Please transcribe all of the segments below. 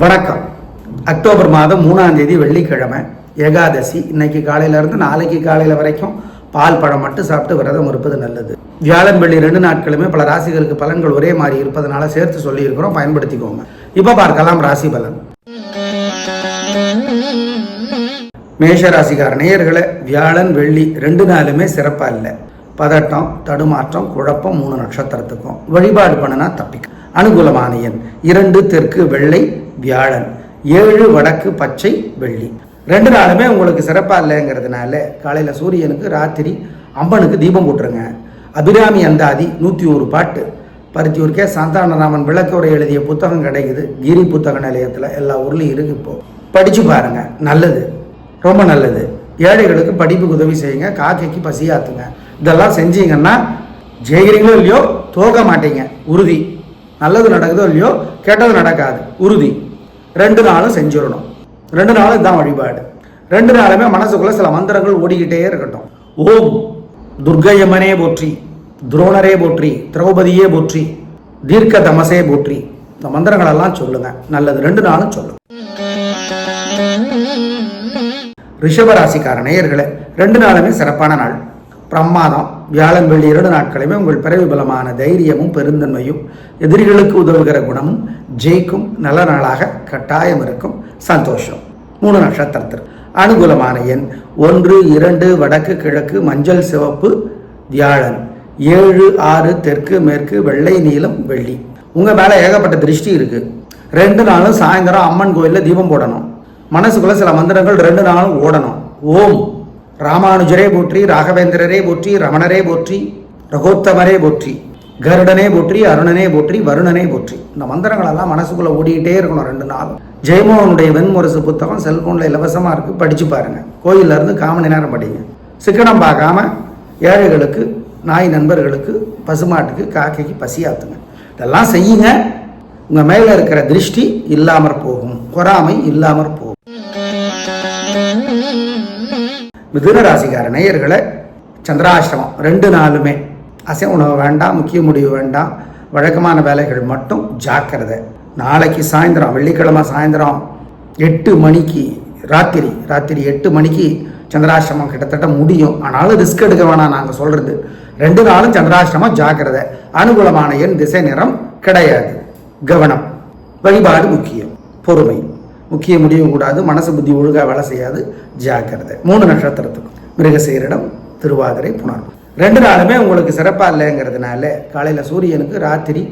வணக்கம். அக்டோபர் மாதம் மூணாம் தேதி வெள்ளிக்கிழமை ஏகாதசி. இன்னைக்கு காலையில இருந்து நாளைக்கு காலையில் வரைக்கும் பால் பழம் மட்டும் சாப்பிட்டு விரதம் இருப்பது நல்லது. வியாழன் வெள்ளி ரெண்டு நாட்களுமே பல ராசிகளுக்கு பலன்கள் ஒரே மாதிரி இருப்பதனால சேர்த்து சொல்லியிருக்கிறோம் பயன்படுத்திக்கோங்க. இப்போ பார்க்கலாம் ராசி பலன். மேஷ ராசிக்கார நேயர்களை வியாழன் வெள்ளி ரெண்டு நாளுமே சிறப்பாக இல்லை. பதட்டம் தடுமாற்றம் குழப்பம் மூணு நட்சத்திரத்துக்கும். வழிபாடு பண்ணினா தப்பிக்கும். அனுகூலமான எண் இரண்டு தெற்கு வெள்ளை வியாழன். ஏழு வடக்கு பச்சை வெள்ளி. ரெண்டு நாளுமே உங்களுக்கு சிறப்பாக இல்லைங்கிறதுனால காலையில் சூரியனுக்கு ராத்திரி அம்பனுக்கு தீபம் போட்டுருங்க அபிராமி அந்தாதி நூற்றி ஒரு பாட்டு. பருத்தியூர் கே சந்தானராமன் விளக்குரை எழுதிய புத்தகம் கிடைக்குது. கிரி புத்தக நிலையத்தில் எல்லா ஊர்லேயும் இருக்கு இப்போ. படித்து பாருங்க. நல்லது. ரொம்ப நல்லது. ஏழைகளுக்கு படிப்புக்கு உதவி செய்யுங்க. காக்கைக்கு பசியாத்துங்க இதெல்லாம் செஞ்சீங்கன்னா ஜெயிக்கிறீங்களோ இல்லையோ தோக்க மாட்டீங்க. உறுதி. நல்லது நடக்குதோ இல்லையோ கெட்டது நடக்காது. உறுதி. ரெண்டு நாளும் செஞ்சிடணும். ரெண்டு நாளும் இதுதான் வழிபாடு. ரெண்டு நாளுமே மனசுக்குள்ள சில மந்திரங்கள் ஓடிக்கிட்டே இருக்கட்டும். ஓம் துர்க்கையம்மனே போற்றி துரோணரே போற்றி திரௌபதியே போற்றி தீர்க்க தமசே போற்றி. இந்த மந்திரங்களெல்லாம் சொல்லுங்க. நல்லது. ரெண்டு நாளும் சொல்லுங்க. ரிஷபராசிக்கார நேயர்களே ரெண்டு நாளுமே சிறப்பான நாள். பிரமாதம். வியாழன் வெள்ளி இரண்டு நாட்களுமே உங்கள் பிறவி பலமான தைரியமும் பெருந்தன்மையும் எதிரிகளுக்கு உதவுகிற குணமும் ஜெயிக்கும் நல்ல நாளாக கட்டாயம் இருக்கும். சந்தோஷம். மூணு நட்சத்திரத்திற்கு அனுகூலமான எண் ஒன்று இரண்டு வடக்கு கிழக்கு மஞ்சள் சிவப்பு வியாழன். ஏழு ஆறு தெற்கு மேற்கு வெள்ளை நீளம் வெள்ளி. உங்கள் மேலே ஏகப்பட்ட திருஷ்டி இருக்குது ரெண்டு நாளும் சாயந்தரம் அம்மன் கோயிலில் தீபம் போடணும். மனசுக்குள்ளே சில மந்திரங்கள் ரெண்டு நாளும் ஓடணும். ஓம். ராமானுஜரே போற்றி ராகவேந்திரரே போற்றி ரமணரே போற்றி ரகோத்தமரே போற்றி கருடனே போற்றி அருணனே போற்றி வருணனே போற்றி. இந்த மந்திரங்களெல்லாம் மனசுக்குள்ளே ஓடிக்கிட்டே இருக்கணும் ரெண்டு நாள். ஜெயமோகனுடைய வெண்முரசு புத்தகம் செல்ஃபோனில் இலவசமாக இருக்குது படித்து பாருங்கள் கோயில்ல இருந்து காமணி நேரம் படிங்க. சிக்கனம் பார்க்காம ஏழைகளுக்கு நாய் நண்பர்களுக்கு பசுமாட்டுக்கு காக்கைக்கு பசியாத்துங்க. இதெல்லாம் செய்யுங்க. உங்கள் மேலே இருக்கிற திருஷ்டி இல்லாமற் போகும். பொறாமை இல்லாமற் போகும். மிதுன ராசிக்கார நேயர்களை சந்திராஷ்டமம் ரெண்டு நாளுமே. அசை உணவு வேண்டாம் முக்கிய முடிவு வேண்டாம். வழக்கமான வேலைகள் மட்டும் ஜாக்கிரதை. நாளைக்கு சாயந்தரம் வெள்ளிக்கிழமை சாயந்தரம் எட்டு மணிக்கு ராத்திரி ராத்திரி எட்டு மணிக்கு சந்திராசிரமம் கிட்டத்தட்ட முடியும். ஆனாலும் ரிஸ்க் எடுக்க வேணாம் நாங்கள் சொல்கிறது ரெண்டு நாளும் சந்திராஷ்டமம் ஜாக்கிரதை. அனுகூலமான எண் திசை நிறம் கிடையாது. கவனம். வழிபாடு முக்கியம். பொறுமை. முக்கிய முடிவு கூடாது மனசு புத்தி ஒழுங்காக வேலை செய்யாது. ஜாக்கிரதை. மூணு நட்சத்திரத்துக்கும் மிருகசீரிடம் திருவாதிரை புணர்வு. ரெண்டு நாளுமே உங்களுக்கு சிறப்பாக இல்லைங்கிறதுனால காலையில் சூரியனுக்கு ராத்திரி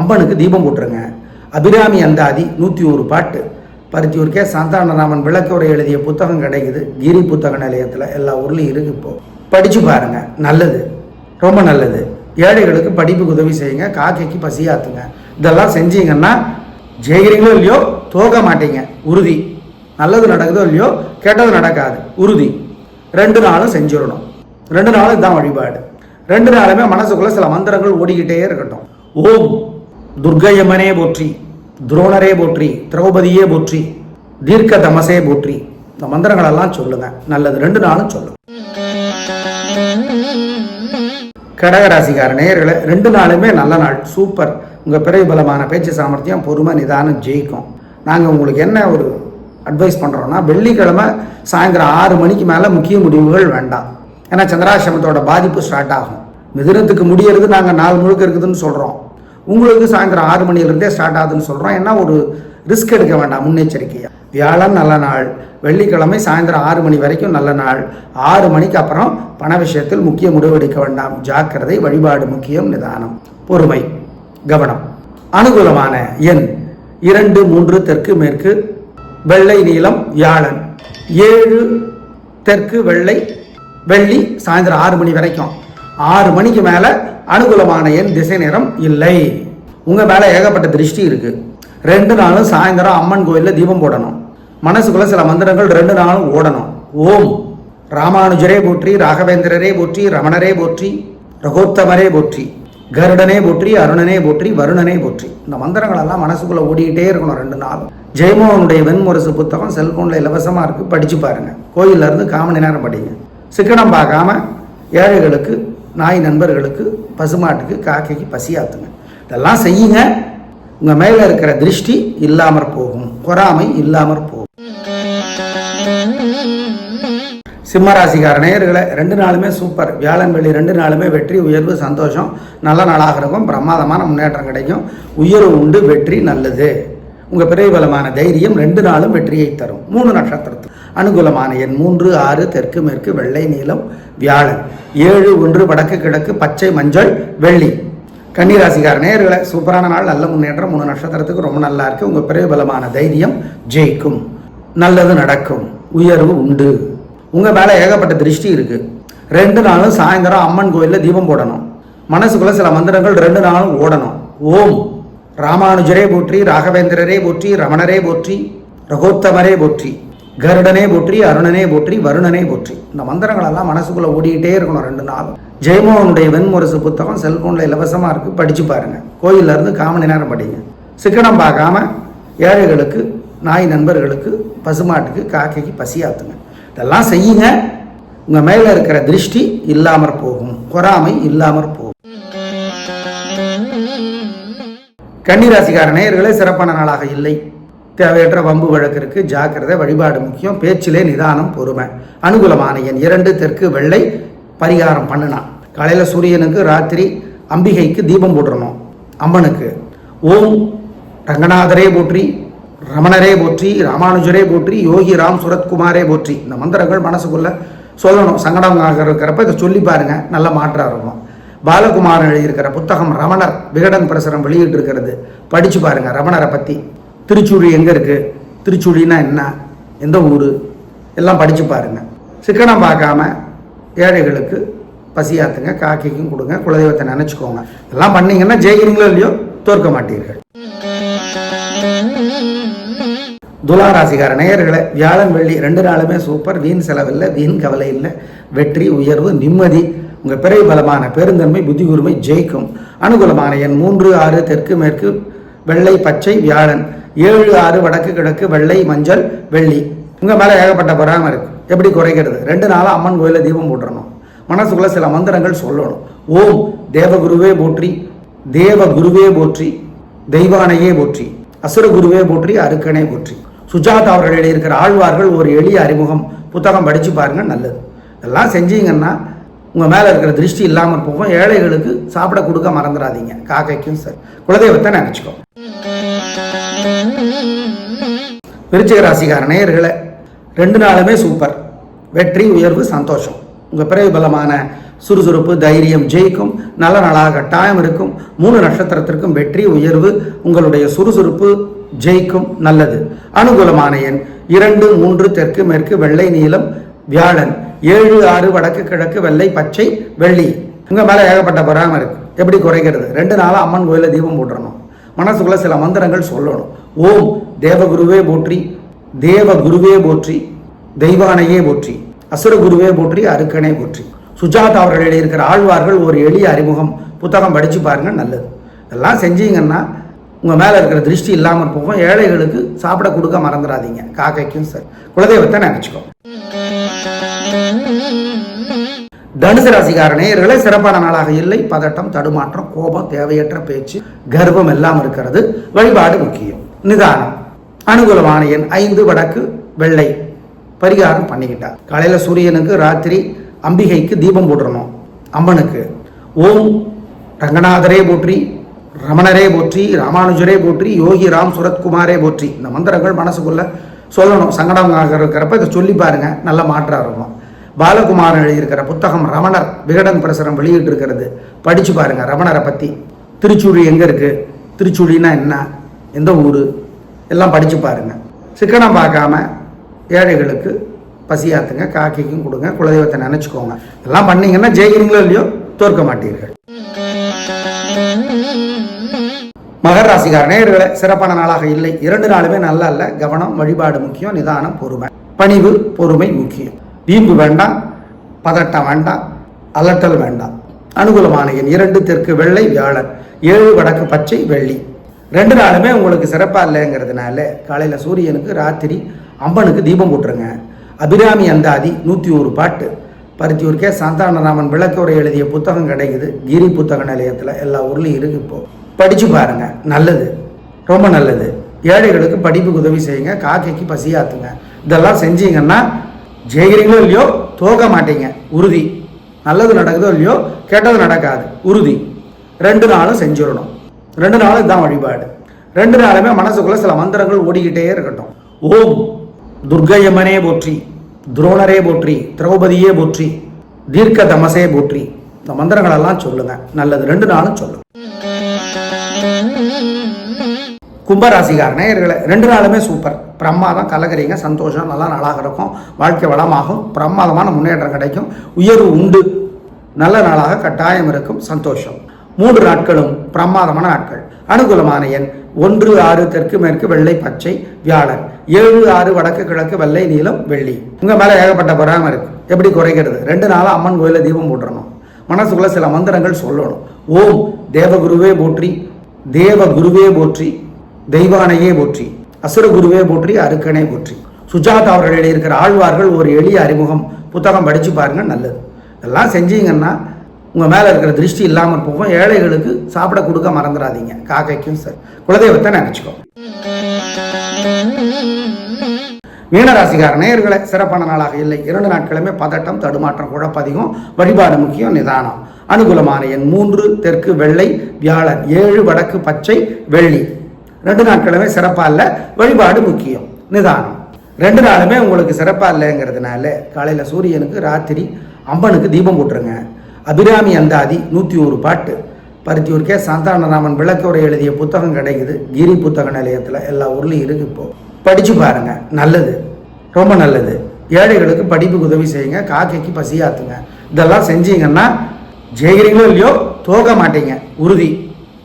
அம்பனுக்கு தீபம் போட்டுருங்க அபிராமி அந்தாதி நூற்றி ஒரு பாட்டு. பருத்தியூர் கே சந்தானராமன் விளக்குரை எழுதிய புத்தகம் கிடைக்குது. கிரி புத்தக நிலையத்தில் எல்லா ஊர்லேயும் இருக்கு இப்போ. படித்து பாருங்க. நல்லது. ரொம்ப நல்லது. ஏழைகளுக்கு படிப்புக்கு உதவி செய்யுங்க. காக்கைக்கு பசியாத்துங்க இதெல்லாம் செஞ்சீங்கன்னா ஜெயிக்கிறீங்களோ இல்லையோ தோக்க மாட்டீங்க உறுதி. நல்லது நடக்குதோ இல்லையோ கெட்டது நடக்காது. உறுதி. ரெண்டு நாளும் செஞ்சிடணும். ரெண்டு நாளும் இதுதான் வழிபாடு. ரெண்டு நாளுமே மனசுக்குள்ள சில மந்திரங்கள் ஓடிக்கிட்டே இருக்கட்டும். ஓம். துர்க்கையம்மனே போற்றி. துரோணரே போற்றி. திரௌபதியே போற்றி. தீர்க்க தமசே போற்றி. இந்த மந்திரங்களெல்லாம் சொல்லுங்க. நல்லது. ரெண்டு நாளும் சொல்லுங்க. கடகராசிக்கார நேயர்களை ரெண்டு நாளுமே நல்ல நாள். சூப்பர். உங்கள் பிறகு பலமான பேச்சு சாமர்த்தியம் பொறுமை நிதானம் ஜெயிக்கும். நாங்கள் உங்களுக்கு என்ன ஒரு அட்வைஸ் பண்ணுறோன்னா வெள்ளிக்கிழமை சாயந்தரம் ஆறு மணிக்கு மேலே முக்கிய முடிவுகள் வேண்டாம். ஏன்னா சந்திராசிரமத்தோட பாதிப்பு ஸ்டார்ட் ஆகும். மிதுனத்துக்கு முடியறது நாங்கள் நாள் முழுக்க இருக்குதுன்னு சொல்கிறோம் உங்களுக்கு சாயந்தரம் ஆறு மணிலேருந்தே ஸ்டார்ட் ஆகுதுன்னு சொல்கிறோம் ஏன்னா ஒரு ரிஸ்க் எடுக்க வேண்டாம் முன்னெச்சரிக்கையாக வியாழன் நல்ல நாள். வெள்ளிக்கிழமை சாயந்தரம் ஆறு மணி வரைக்கும் நல்ல நாள். ஆறு மணிக்கு அப்புறம் பண விஷயத்தில் முக்கிய முடிவெடுக்க வேண்டாம். ஜாக்கிரதை வழிபாடு முக்கியம் நிதானம் பொறுமை கவனம். அனுகூலமான எண் இரண்டு மூன்று தெற்கு மேற்கு வெள்ளை நீளம் வியாழன். ஏழு தெற்கு வெள்ளை வெள்ளி சாயந்தரம் ஆறு மணி வரைக்கும். ஆறு மணிக்கு மேலே அனுகூலமான என் திசை நேரம் இல்லை. உங்கள் மேலே ஏகப்பட்ட திருஷ்டி இருக்குது ரெண்டு நாளும் சாயந்தரம் அம்மன் கோயிலில் தீபம் போடணும். மனசுக்குள்ள சில மந்திரங்கள் ரெண்டு நாளும் ஓடணும். ஓம். ராமானுஜரே போற்றி ராகவேந்திரரே போற்றி ரமணரே போற்றி ரகோத்தமரே போற்றி. கருடனே போற்றி அருணனே போற்றி வருணனே போற்றி. இந்த மந்திரங்கள் எல்லாம் மனசுக்குள்ள ஓடிக்கிட்டே இருக்கணும் ரெண்டு நாள் ஜெயமோகனுடைய வெண்முரசு புத்தகம் செல்போன்ல இலவசமா இருக்கு. படிச்சு பாருங்க. கோயில்ல இருந்து காமணி நேரம் படிங்க. சிக்கனம் பார்க்காம ஏழைகளுக்கு நாய் நண்பர்களுக்கு பசுமாட்டுக்கு காக்கைக்கு பசியாத்துங்க இதெல்லாம் செய்யுங்க. உங்க மேல இருக்கிற திருஷ்டி இல்லாமற் போகும். பொறாமை இல்லாமற் போகும். சிம்மராசிக்கார நேயர்களை ரெண்டு நாளுமே சூப்பர் வியாழன் வெள்ளி ரெண்டு நாளுமே வெற்றி உயர்வு சந்தோஷம். நல்ல நாளாக இருக்கும். பிரமாதமான முன்னேற்றம் கிடைக்கும். உயர்வு உண்டு வெற்றி நல்லது. உங்கள் பிறைபலமான தைரியம் ரெண்டு நாளும் வெற்றியை தரும். மூணு நட்சத்திரத்துக்கு அனுகூலமான எண் மூன்று ஆறு தெற்கு மேற்கு வெள்ளை நீளம் வியாழன். ஏழு ஒன்று வடக்கு கிழக்கு பச்சை மஞ்சள் வெள்ளி. கன்னிராசிக்கார நேர்களை சூப்பரான நாள் நல்ல முன்னேற்றம். மூணு நட்சத்திரத்துக்கு ரொம்ப நல்லா இருக்குது உங்கள் பிறைபலமான தைரியம் ஜெயிக்கும். நல்லது நடக்கும். உயர்வு உண்டு. உங்கள் மேலே ஏகப்பட்ட திருஷ்டி இருக்குது ரெண்டு நாளும் சாயந்தரம் அம்மன் கோயிலில் தீபம் போடணும். மனசுக்குள்ள சில மந்திரங்கள் ரெண்டு நாளும் ஓடணும். ஓம். ராமானுஜரே போற்றி ராகவேந்திரரே போற்றி ரமணரே போற்றி ரகோத்தமரே போற்றி கருடனே போற்றி அருணனே போற்றி வருணனே போற்றி. இந்த மந்திரங்களெல்லாம் மனசுக்குள்ளே ஓடிக்கிட்டே இருக்கணும் ரெண்டு நாளும். ஜெயமோகனுடைய வெண்முரசு புத்தகம் செல்ஃபோனில் இலவசமாக இருக்குது படித்து பாருங்கள் கோயிலேருந்து இருந்து காமணி நேரம் படிங்க. சிக்கனம் பார்க்காம ஏழைகளுக்கு நாய் நண்பர்களுக்கு பசுமாட்டுக்கு காக்கைக்கு பசியாத்துங்க இதெல்லாம் செய்யுங்க. உங்கள் மேலே இருக்கிற திருஷ்டி இல்லாமற் போகும். பொறாமை இல்லாமற் போகும். கன்னிராசிக்கார நேயர்களே சிறப்பான நாளாக இல்லை. தேவையற்ற வம்பு வழக்கிற்கு ஜாக்கிரதை வழிபாடு முக்கியம். பேச்சிலே நிதானம் பொறுமை. அனுகூலமான எண் இரண்டு தெற்கு வெள்ளை பரிகாரம் பண்ணுனா. காலையில் சூரியனுக்கு ராத்திரி அம்பிகைக்கு தீபம் போட்டுறணும். அம்மனுக்கு. ஓம் ரங்கநாதரே போற்றி ரமணரே போற்றி ராமானுஜரே போற்றி யோகி ராம் சுரத்குமாரே போற்றி. இந்த மந்திரங்கள் மனசுக்குள்ள சொல்லணும். சங்கடம் இருக்கிறப்ப இதை சொல்லி பாருங்க. நல்ல மாற்றம் இருக்கும். பாலகுமாரன் எழுதியிருக்கிற புத்தகம் ரமணர் விகடன் பிரசுரம் வெளியிட்டு இருக்கிறது படிச்சு பாருங்க ரமணரை பத்தி. திருச்சுழி எங்க இருக்கு? திருச்சுழின்னா என்ன? எந்த ஊர்? எல்லாம் படிச்சு பாருங்க. சிக்கனம் பார்க்காம ஏழைகளுக்கு பசியாத்துங்க காக்கிக்கும் கொடுங்க குலதெய்வத்தை நினைச்சுக்கோங்க. எல்லாம் பண்ணீங்கன்னா ஜெயிக்கிறீங்களோ இல்லையோ தோற்க மாட்டீர்கள். துலா ராசிகார நேயர்களை வியாழன் வெள்ளி ரெண்டு நாளுமே சூப்பர் வீண் செலவில்லை வீண் கவலை இல்லை. வெற்றி உயர்வு நிம்மதி. உங்கள் பிறை பலமான பெருந்தன்மை புத்தி உரிமை ஜெயிக்கும். அனுகூலமான எண் மூன்று ஆறு தெற்கு மேற்கு வெள்ளை பச்சை வியாழன். ஏழு ஆறு வடக்கு கிழக்கு வெள்ளை மஞ்சள் வெள்ளி. உங்கள் மேலே ஏகப்பட்ட பொறாம இருக்கு. எப்படி குறைக்கிறது? ரெண்டு நாளாக அம்மன் கோயிலில் தீபம் போட்டுறணும். மனசுக்குள்ள சில மந்திரங்கள் சொல்லணும். ஓம் தேவகுருவே போற்றி. தேவ குருவே போற்றி. தெய்வானையே போற்றி. அசுர குருவே போற்றி அருக்கனே போற்றி. சுஜாதா அவர்கள் எழுதியிருக்கிற ஆழ்வார்கள் ஒரு எளிய அறிமுகம். புத்தகம் படிச்சு பாருங்க நல்லது. இதெல்லாம் செஞ்சீங்கன்னா உங்க மேல இருக்கிற திருஷ்டி இல்லாமல் போகும். ஏழைகளுக்கு சாப்பிட கொடுக்க மறந்துடாதீங்க. காக்கைக்கும் சரி. குலதெய்வத்தை நினச்சிக்கோ. விருச்சிக ராசிக்கார நேயர்களை ரெண்டு நாளுமே சூப்பர். வெற்றி உயர்வு சந்தோஷம். உங்கள் பிறகு பலமான சுறுசுறுப்பு தைரியம் ஜெயிக்கும் நல்ல நாளாக கட்டாயம் இருக்கும் மூணு நட்சத்திரத்திற்கும் வெற்றி உயர்வு உங்களுடைய சுறுசுறுப்பு ஜெயிக்கும் நல்லது. அனுகூலமான எண் இரண்டு மூன்று தெற்கு மேற்கு வெள்ளை நீளம் வியாழன். ஏழு ஆறு வடக்கு கிழக்கு வெள்ளை பச்சை வெள்ளி. உங்கள் மேலே ஏகப்பட்ட பொறாமல் இருக்கு. எப்படி குறைக்கிறது? ரெண்டு நாளாக அம்மன் கோயிலில் தீபம் போட்டுறணும். மனசுக்குள்ள சில மந்திரங்கள் சொல்லணும். ஓம் தேவகுருவே போற்றி தேவ குருவே போற்றி தெய்வானையே போற்றி அசுர குருவே போற்றி அருக்கனே போற்றி. சுஜாதா அவர்கள் எழுதியிருக்கிற ஆழ்வார்கள் ஒரு எளிய அறிமுகம். புத்தகம் படிச்சு பாருங்க நல்லது. இதெல்லாம் செஞ்சீங்கன்னா உங்க மேல இருக்கிற திருஷ்டி இல்லாமல் போகும். ஏழைகளுக்கு சாப்பிட கொடுக்க மறந்துடாதீங்க. காக்கைக்கும் சரி. குலதெய்வத்தை நினச்சிக்கோ. தனுசு ராசிக்கார நேயர்களே சிறப்பான நாளாக இல்லை. பதட்டம் தடுமாற்றம் கோபம் தேவையற்ற பேச்சு கர்வம் எல்லாம் இருக்கிறது. வழிபாடு முக்கியம். நிதானம். அனுகூலமான எண் ஐந்து வடக்கு வெள்ளை. பரிகாரம் பண்ணிக்கிட்டார். காலையில சூரியனுக்கு ராத்திரி அம்பிகைக்கு தீபம் போட்டுறணும் அம்மனுக்கு ஓம் ரங்கநாதரே போற்றி ரமணரே போற்றி ராமானுஜரே போற்றி யோகி ராம் சுரத்குமாரே போற்றி. இந்த மந்திரங்கள் மனசுக்குள்ள சொல்லணும். சங்கடம் இருக்கிறப்ப இதை சொல்லி பாருங்க. நல்ல மாற்றாக இருக்கும். பாலகுமாரன் எழுதியிருக்கிற புத்தகம் ரமணர் விகடன் பிரசுரம் வெளியிட்டு இருக்கிறது படிச்சு பாருங்க ரமணரை பற்றி திருச்சுழி எங்கே இருக்கு? திருச்சுழின்னா என்ன? எந்த ஊர்? எல்லாம் படிச்சு பாருங்க. சிக்கனம் பார்க்காம ஏழைகளுக்கு பசியாத்துங்க காக்கைக்கும் கொடுங்க குலதெய்வத்தை நினைச்சுக்கோங்க. இதெல்லாம் பண்ணீங்கன்னா ஜெயிக்கிறீங்களோ இல்லையோ தோற்க மாட்டீர்கள். மகர ராசிக்கார நேர்களை சிறப்பான நாளாக இல்லை. இரண்டு நாளுமே நல்லா இல்லை. கவனம் வழிபாடு முக்கியம் நிதானம் பொறுமை. பணிவு பொறுமை முக்கியம். வீம்பு வேண்டாம் பதட்டம் வேண்டாம் அலட்டல் வேண்டாம். அனுகூலமான எண் இரண்டு தெற்கு வெள்ளை வியாழன். ஏழு வடக்கு பச்சை வெள்ளி. ரெண்டு நாளுமே உங்களுக்கு சிறப்பாக இல்லைங்கிறதுனால காலையில் சூரியனுக்கு ராத்திரி அம்பனுக்கு தீபம் போட்டுருங்க. அபிராமி அந்தாதி நூற்றி ஒரு பாட்டு. பருத்தியூர் கே சந்தானராமன் விளக்கவுரை எழுதிய புத்தகம் கிடைக்குது. கிரி புத்தக நிலையத்தில் எல்லா ஊர்லேயும் இருக்கு இப்போ. படித்து பாருங்க. நல்லது. ரொம்ப நல்லது. ஏழைகளுக்கு படிப்புக்கு உதவி செய்யுங்க. காக்கைக்கு பசியாத்துங்க. இதெல்லாம் செஞ்சீங்கன்னா ஜெயிக்கிறீங்களோ இல்லையோ தோக்க மாட்டீங்க. உறுதி. நல்லது நடக்குதோ இல்லையோ கெட்டது நடக்காது. உறுதி. ரெண்டு நாளும் செஞ்சிடணும். ரெண்டு நாளும் இதுதான் வழிபாடு. ரெண்டு நாளுமே மனசுக்குள்ளே சில மந்திரங்கள் ஓடிக்கிட்டே இருக்கட்டும். ஓம் துர்க்கையம்மனே போற்றி. துரோணரே போற்றி திரௌபதியே போற்றி தீர்க்க தமசே போற்றி. இந்த மந்திரங்களெல்லாம் சொல்லுங்க. நல்லது ரெண்டு நாளும் சொல்லுங்க. கும்பராசிகார நேயர்களை ரெண்டு நாளுமே சூப்பர். பிரமாதம் கலகரிங்க சந்தோஷம் நல்லா நாளாக இருக்கும். வாழ்க்கை வளமாகும். பிரமாதமான முன்னேற்றம் கிடைக்கும். உயர்வு உண்டு. நல்ல நாளாக கட்டாயம் இருக்கும். சந்தோஷம். மூன்று நாட்களும் பிரமாதமான நாட்கள். அனுகூலமான எண் ஒன்று ஆறு தெற்கு மேற்கு வெள்ளை பச்சை வியாழன். ஏழு ஆறு வடக்கு கிழக்கு வெள்ளை நீளம் வெள்ளி. உங்க மேல ஏகப்பட்ட பொறாம இருக்கு. எப்படி குறைக்கிறது? ரெண்டு நாளா அம்மன் கோயில தீபம் போட்டுறணும். மனசுக்குள்ள சில மந்திரங்கள் சொல்லணும். ஓம் தேவகுருவே போற்றி தேவ குருவே போற்றி தெய்வானையே போற்றி அசுர குருவே போற்றி அருக்கனே போற்றி. சுஜாதா அவர்கள் எழுதியிருக்கிற ஆழ்வார்கள் ஒரு எளிய அறிமுகம். புத்தகம் படிச்சு பாருங்க நல்லது. இதெல்லாம் செஞ்சீங்கன்னா உங்கள் மேலே இருக்கிற திருஷ்டி இல்லாமல் போகும். ஏழைகளுக்கு சாப்பிட கொடுக்க மறந்துடாதீங்க காக்கைக்கும் சரி. குலதெய்வத்தை நினச்சிக்கோ. மீனராசிகார நேயர்களை சிறப்பான நாளாக இல்லை. இரண்டு நாட்களுமே பதட்டம் தடுமாற்றம் குழப்பதிகம் வழிபாடு முக்கியம் நிதானம். அனுகூலமான எண் மூன்று தெற்கு வெள்ளை வியாழன் ஏழு வடக்கு பச்சை வெள்ளி. ரெண்டு நாட்களுமே சிறப்பாக இல்லை வழிபாடு முக்கியம் நிதானம். ரெண்டு நாளுமே உங்களுக்கு சிறப்பாக இல்லைங்கிறதுனால காலையில் சூரியனுக்கு ராத்திரி அம்பனுக்கு தீபம் போட்டுருங்க. அபிராமி அந்தாதி நூற்றி ஒரு பாட்டு. பருத்தியூர் கே சந்தானராமன் விளக்கோரை எழுதிய புத்தகம் கிடைக்குது. கிரி புத்தக நிலையத்தில் எல்லா ஊர்லேயும் இருக்கு இப்போ. படிச்சு பாருங்க. நல்லது. ரொம்ப நல்லது. ஏழைகளுக்கு படிப்புக்கு உதவி செய்யுங்க. காக்கைக்கு பசியாத்துங்க இதெல்லாம் செஞ்சீங்கன்னா ஜெயிக்கிறீங்களோ இல்லையோ தோக்க மாட்டீங்க. உறுதி.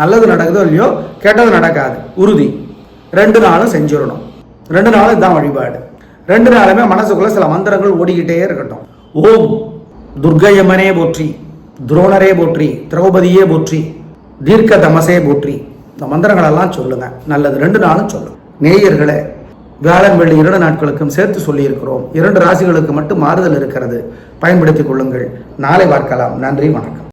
நல்லது நடக்குதோ இல்லையோ கெட்டது நடக்காது. உறுதி. ரெண்டு நாளும் செஞ்சிடணும். ரெண்டு நாளும் இதுதான் வழிபாடு. ரெண்டு நாளுமே மனசுக்குள்ள சில மந்திரங்கள் ஓடிக்கிட்டே இருக்கட்டும். ஓம் துர்க்கையம்மனே போற்றி. துரோணரே போற்றி திரௌபதியே போற்றி தீர்க்க தமசே போற்றி. இந்த மந்திரங்களெல்லாம் சொல்லுங்கள் சொல்லுங்க. நல்லது. ரெண்டு நாளும் சொல்லுங்க நேயர்களே வியாழன் வெள்ளி இரண்டு நாட்களுக்கும் சேர்த்து சொல்லியிருக்கிறோம். இரண்டு ராசிகளுக்கு மட்டும் மாறுதல் இருக்கிறது. பயன்படுத்திக் கொள்ளுங்கள். நாளை பார்க்கலாம். நன்றி வணக்கம்.